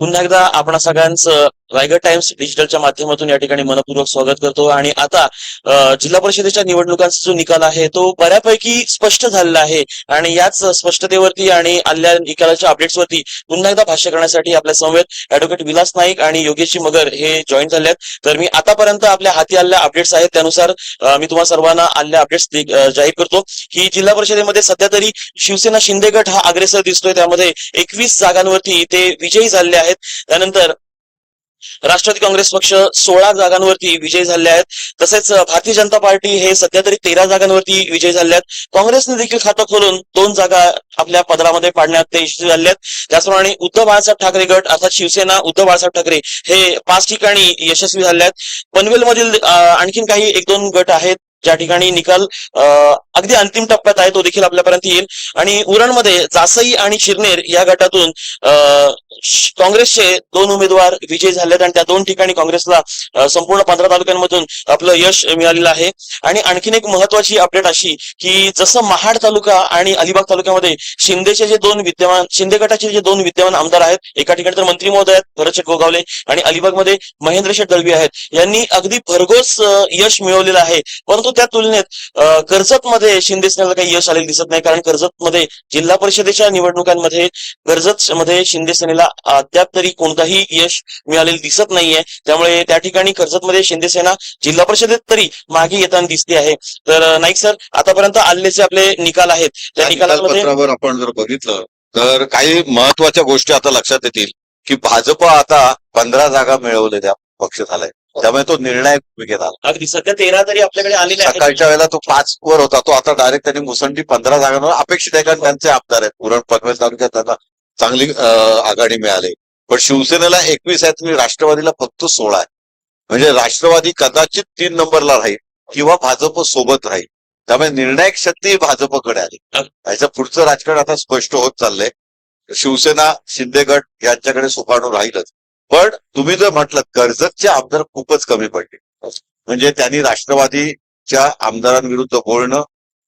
पुन्हा एकदा आपण सगळ्यांचं रायगड टाइम्स डिजिटलच्या माध्यमातून या ठिकाणी मनपूर्वक स्वागत करतो. आणि आता जिल्हा परिषदेच्या निवडणुकांचा जो निकाल आहे तो बऱ्यापैकी स्पष्ट झालेला आहे. आणि याच स्पष्टतेवरती आणि आलेल्या निकालाच्या अपडेट्सवरती पुन्हा एकदा भाष्य करण्यासाठी आपल्या समवेत ऍडव्होकेट विलास नाईक आणि योगेशी मगर हे जॉईन झाले आहेत. तर मी आतापर्यंत आपल्या हाती आलेल्या अपडेट्स आहेत. त्यानुसार मी तुम्हाला सर्वांना आलेल्या अपडेट्स जाहीर करतो की जिल्हा परिषदेमध्ये सध्या तरी शिवसेना शिंदे गट हा अग्रेसर दिसतोय. त्यामध्ये एकवीस जागांवरती ते विजयी झालेले आहेत. त्यानंतर राष्ट्रवादी काँग्रेस पक्ष सोळा जागांवरती विजयी झाले आहेत. तसेच भारतीय जनता पार्टी हे सध्या तरी तेरा जागांवरती विजयी झाले आहेत. काँग्रेसने देखील खातं खोलून दोन जागा आपल्या पदरामध्ये पाडण्यात ते यशस्वी झाले आहेत. त्याचप्रमाणे उद्धव बाळासाहेब ठाकरे गट अर्थात शिवसेना उद्धव बाळासाहेब ठाकरे हे पाच ठिकाणी यशस्वी झाले आहेत. पनवेलमधील आणखीन काही एक दोन गट आहेत ज्या ठिकाणी निकाल अगदी अंतिम टप्प्यात आहे तो देखील आपल्यापर्यंत येईल. आणि उरणमध्ये जासई आणि शिरनेर या गटातून काँग्रेसचे दोन उमेदवार विजयी झालेत आणि त्या दोन ठिकाणी काँग्रेसला संपूर्ण पंधरा तालुक्यांमधून आपलं यश मिळालेलं आहे. आणि आणखीन एक महत्वाची अपडेट अशी की जसं महाड तालुका आणि अलिबाग तालुक्यामध्ये शिंदेचे जे दोन विद्यमान शिंदे गटाचे जे दोन विद्यमान आमदार आहेत एका ठिकाणी तर मंत्री महोदय आहेत भरत गोगावले आणि अलिबागमध्ये महेंद्र शेठ दळवी आहेत. यांनी अगदी भरघोस यश मिळवलेलं आहे. परंतु त्या तुलनेत कर्जतमध्ये शिंदे सेनेला काही यश आलेलं दिसत नाही. कारण कर्जतमध्ये जिल्हा परिषदेच्या निवडणुकांमध्ये कर्जत मध्ये शिंदे सेनेला अद्याप तरी कोणताही यश मिळालेलं दिसत नाहीये. त्यामुळे त्या ठिकाणी कर्जतमध्ये शिंदे सेना जिल्हा परिषदेत तरी मागे येताना दिसते आहे. तर नाईक सर आतापर्यंत आलेले आपले निकाल आहेत त्या निकालामध्ये निकालपत्रावर आपण जर बघितलं तर काही महत्त्वाच्या गोष्टी आता लक्षात येतील की भाजप आता पंधरा जागा मिळवलेल्या पक्ष झालाय त्यामुळे तो निर्णायक भूमिकेत आला. अगदी. सध्या तेरा तरी आपल्याकडे आलेले सकाळच्या वेळेला तो पाच वर होता. तो आता डायरेक्ट त्यांनी मुसंडी पंधरा जागांवर अपेक्षित आहे कारण त्यांचे आमदार आहेत. उरण पनवेल तालुक्यात त्यांना चांगली आघाडी मिळाली. पण शिवसेनेला एकवीस आहेत आणि राष्ट्रवादीला फक्त सोळा आहे म्हणजे राष्ट्रवादी कदाचित तीन नंबरला राहील किंवा भाजप सोबत राहील. त्यामुळे निर्णायक शक्ती भाजपकडे आली. याचं पुढचं राजकारण आता स्पष्ट होत चाललंय. शिवसेना शिंदे गट यांच्याकडे सुपाणू राहीलच. पण तुम्ही जर म्हटलं कर्जतचे आमदार खूपच कमी पडले. म्हणजे त्यांनी राष्ट्रवादीच्या आमदारांविरुद्ध बोलणं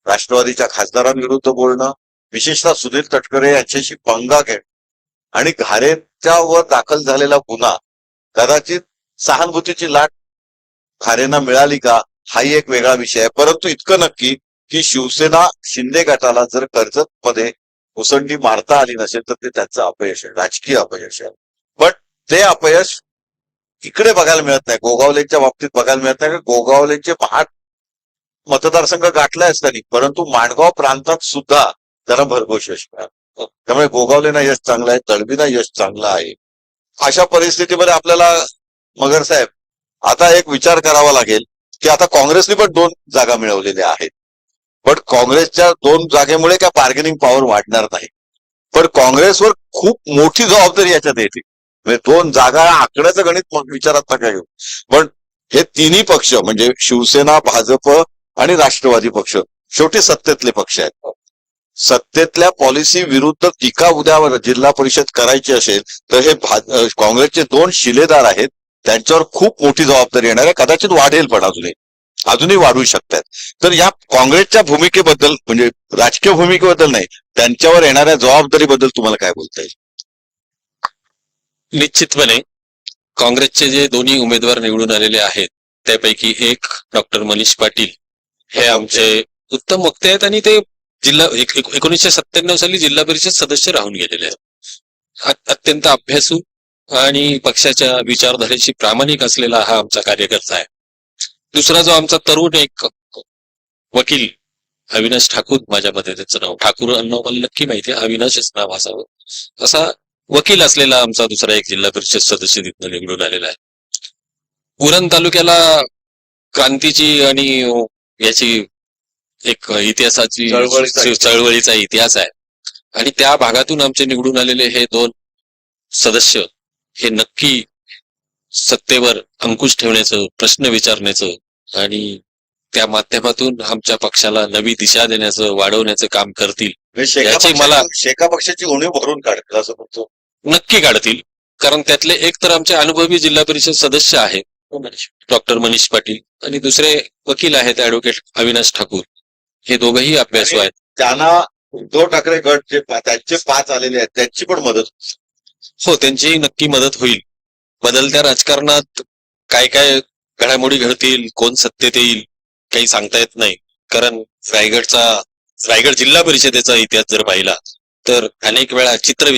राष्ट्रवादीच्या खासदारांविरुद्ध बोलणं विशेषतः सुनील तटकरे यांच्याशी पंगा घेण आणि घारेच्यावर दाखल झालेला गुन्हा कदाचित सहानुभूतीची लाट खारेंना मिळाली का हाही एक वेगळा विषय आहे. परंतु इतकं नक्की की शिवसेना शिंदे गटाला जर कर्जत मध्ये उसंडी मारता आली नसेल तर ते त्यांचं अपयश आहे राजकीय अपयश आहे. पण ते अपयश इकडे बघायला मिळत नाही गोगावलेच्या बाबतीत बघायला मिळत नाही. गोगावलेचे महाट मतदारसंघ गाठलाय त्यांनी परंतु माणगाव प्रांतात सुद्धा त्याला भरघोस यश मिळालं. त्यामुळे गोगावलेना यश चांगलं आहे तळबीना यश चांगलं आहे. अशा परिस्थितीमध्ये आपल्याला मगर साहेब आता एक विचार करावा लागेल की आता काँग्रेसने पण दोन जागा मिळवलेल्या आहेत. पण काँग्रेसच्या दोन जागेमुळे काय बार्गेनिंग पॉवर वाढणार नाही. पण काँग्रेसवर खूप मोठी जबाबदारी याच्यात येते. म्हणजे दोन जागा आकड्याचं गणित मग विचारात नका घेऊ. पण हे तिन्ही पक्ष म्हणजे शिवसेना भाजप आणि राष्ट्रवादी पक्ष शेवटी सत्तेतले पक्ष आहेत. सत्तेतल्या पॉलिसी विरुद्ध टीका उद्यावर जिल्हा परिषद करायची असेल तर हे काँग्रेसचे दोन शिलेदार आहेत त्यांच्यावर खूप मोठी जबाबदारी येणार आहे. कदाचित वाढेल पण अजूनही. अजूनही वाढू शकतात. तर या काँग्रेसच्या भूमिकेबद्दल म्हणजे राजकीय भूमिकेबद्दल नाही त्यांच्यावर येणाऱ्या जबाबदारीबद्दल तुम्हाला काय बोलता येईल? निश्चितपणे काँग्रेसचे जे दोन्ही उमेदवार निवडून आलेले आहेत त्यापैकी एक डॉक्टर मनीष पाटील. हे आमचे उत्तम वक्ते आहेत आणि ते जिल्हा एक- एकोणीसशे सत्त्याण्णव साली जिल्हा परिषद सदस्य राहून गेलेले आहेत. अत्यंत अभ्यासू आणि पक्षाच्या विचारधारेशी प्रामाणिक असलेला हा आमचा कार्यकर्ता आहे. दुसरा जो आमचा तरुण एक वकील अविनाश ठाकूर माझ्या मते त्याचं नाव ठाकूर नाव मला नक्की माहिती आहे अविनाशच नाव असावं. असा वकील असलेला आमचा दुसरा एक जिल्हा परिषद सदस्य तिथनं निवडून आलेला आहे. उरण तालुक्याला क्रांतीची आणि याची एक इतिहासाची चळवळीचा इतिहास. आहे. आणि त्या भागातून आमचे निवडून आलेले हे दोन सदस्य हे नक्की सत्तेवर अंकुश ठेवण्याचं प्रश्न विचारण्याचं आणि त्या माध्यमातून आमच्या पक्षाला नवी दिशा देण्याचं वाढवण्याचं काम करतील. म्हणजे याची मला- शेका पक्षाची उणीव भरून काढतील असं म्हणतो. नक्की काढतील. कारण त्यातले एक तर आमचे अनुभवी जिल्हा परिषद सदस्य आहेत. डॉक्टर मनीष पाटील आणि दुसरे वकील आहेत ऍडव्होकेट अविनाश ठाकूर. हे दोघही अभ्यासू आहेत. त्यांना उद्धव ठाकरे गट जे त्यांचे पाच आलेले आहेत त्यांची पण मदत हो त्यांची नक्की मदत होईल. बदलत्या राजकारणात काय काय घडामोडी घडतील कोण सत्तेत येईल काही सांगता येत नाही. कारण रायगडचा रायगड जिल्हा परिषदेचा इतिहास जर पाहिला तर अनेक वेळा चित्र